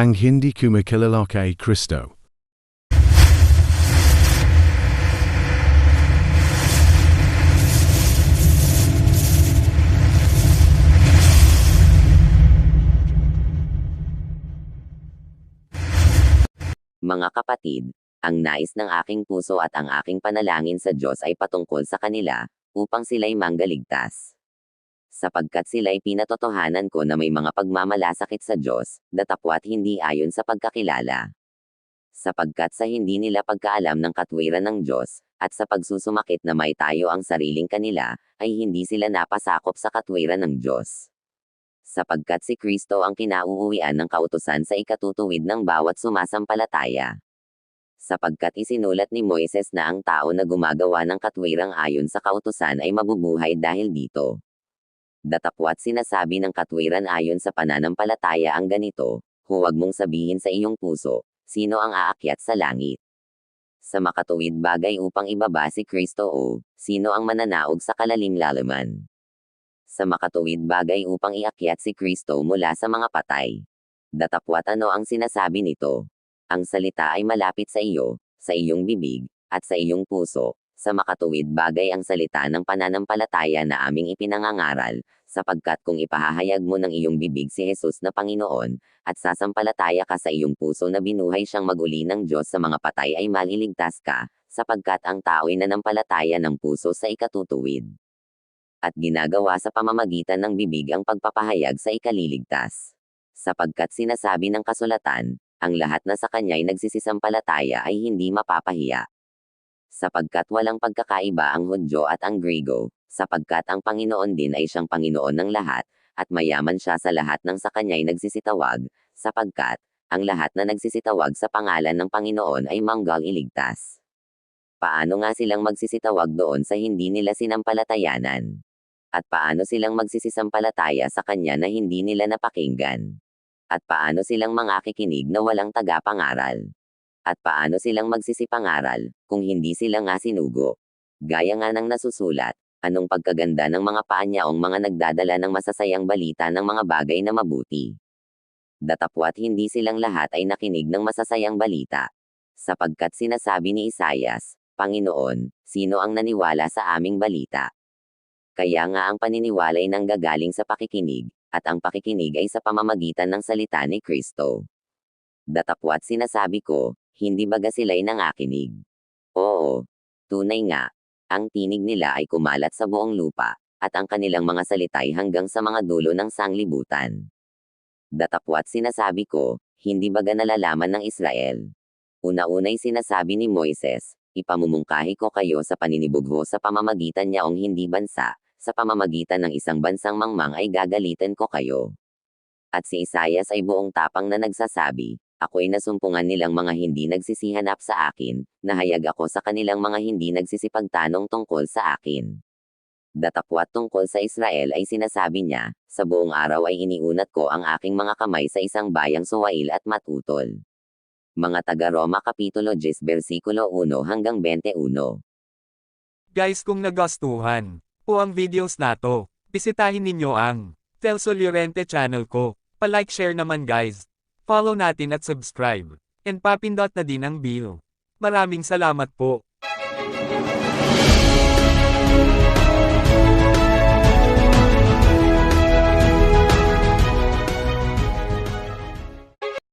ang hindi kumikilala kay Kristo. Mga kapatid, ang nais ng aking puso at ang aking panalangin sa Diyos ay patungkol sa kanila, upang sila'y manggaligtas. Sapagkat sila'y pinatotohanan ko na may mga pagmamalasakit sa Diyos, datapwat hindi ayon sa pagkakilala. Sapagkat sa hindi nila pagkaalam ng katwiran ng Diyos, at sa pagsusumakit na may tayo ang sariling kanila, ay hindi sila napasakop sa katwiran ng Diyos sapagkat si Kristo ang kinauuwian ng kautusan sa ikatutuwid ng bawat sumasampalataya. Sapagkat isinulat ni Moises na ang tao na gumagawa ng katwirang ayon sa kautusan ay mabubuhay dahil dito. Datapwat sinasabi ng katwiran ayon sa pananampalataya ang ganito, huwag mong sabihin sa iyong puso, sino ang aakyat sa langit. Sa makatuwid bagay upang ibaba si Kristo o, sino ang mananaog sa kalaling lalaman sa makatuwid bagay upang iakyat si Kristo mula sa mga patay. Datapwat ano ang sinasabi nito? Ang salita ay malapit sa iyo, sa iyong bibig, at sa iyong puso, sa makatuwid bagay ang salita ng pananampalataya na aming ipinangangaral, sapagkat kung ipahahayag mo ng iyong bibig si Jesus na Panginoon, at sasampalataya ka sa iyong puso na binuhay siyang maguli ng Diyos sa mga patay ay maliligtas ka, sapagkat ang tao'y nanampalataya ng puso sa ikatutuwid at ginagawa sa pamamagitan ng bibig ang pagpapahayag sa ikaliligtas. Sapagkat sinasabi ng kasulatan, ang lahat na sa kanya'y nagsisisampalataya ay hindi mapapahiya. Sapagkat walang pagkakaiba ang Hudyo at ang Grigo, sapagkat ang Panginoon din ay siyang Panginoon ng lahat, at mayaman siya sa lahat ng sa kanya'y nagsisitawag, sapagkat, ang lahat na nagsisitawag sa pangalan ng Panginoon ay manggal iligtas. Paano nga silang magsisitawag doon sa hindi nila sinampalatayanan? At paano silang magsisisampalataya sa kanya na hindi nila napakinggan? At paano silang mangakikinig na walang tagapangaral? At paano silang magsisipangaral, kung hindi sila nga sinugo? Gaya nga ng nasusulat, anong pagkaganda ng mga paanyaong mga nagdadala ng masasayang balita ng mga bagay na mabuti? Datapwat hindi silang lahat ay nakinig ng masasayang balita. Sapagkat sinasabi ni Isayas, Panginoon, sino ang naniwala sa aming balita? Kaya nga ang paniniwalay nang gagaling sa pakikinig, at ang pakikinig ay sa pamamagitan ng salita ni Kristo. Datapwat sinasabi ko, hindi baga sila'y nangakinig. Oo, tunay nga, ang tinig nila ay kumalat sa buong lupa, at ang kanilang mga salitay hanggang sa mga dulo ng sanglibutan. Datapwat sinasabi ko, hindi baga nalalaman ng Israel. Una-unay sinasabi ni Moises, ipamumungkahi ko kayo sa paninibugho sa pamamagitan niyaong hindi bansa, sa pamamagitan ng isang bansang mangmang ay gagalitin ko kayo. At si Isayas ay buong tapang na nagsasabi, ako'y nasumpungan nilang mga hindi nagsisihanap sa akin, nahayag ako sa kanilang mga hindi nagsisipagtanong tungkol sa akin. Datapwat tungkol sa Israel ay sinasabi niya, sa buong araw ay iniunat ko ang aking mga kamay sa isang bayang suwail at matutol. Mga taga-Roma Kapitulo 10 versikulo 1 hanggang 21 Guys kung nagustuhan po ang videos nato, bisitahin ninyo ang Telso Llorente channel ko. Pa-like share naman guys. Follow natin at subscribe. And papindot na din ang bell. Maraming salamat po.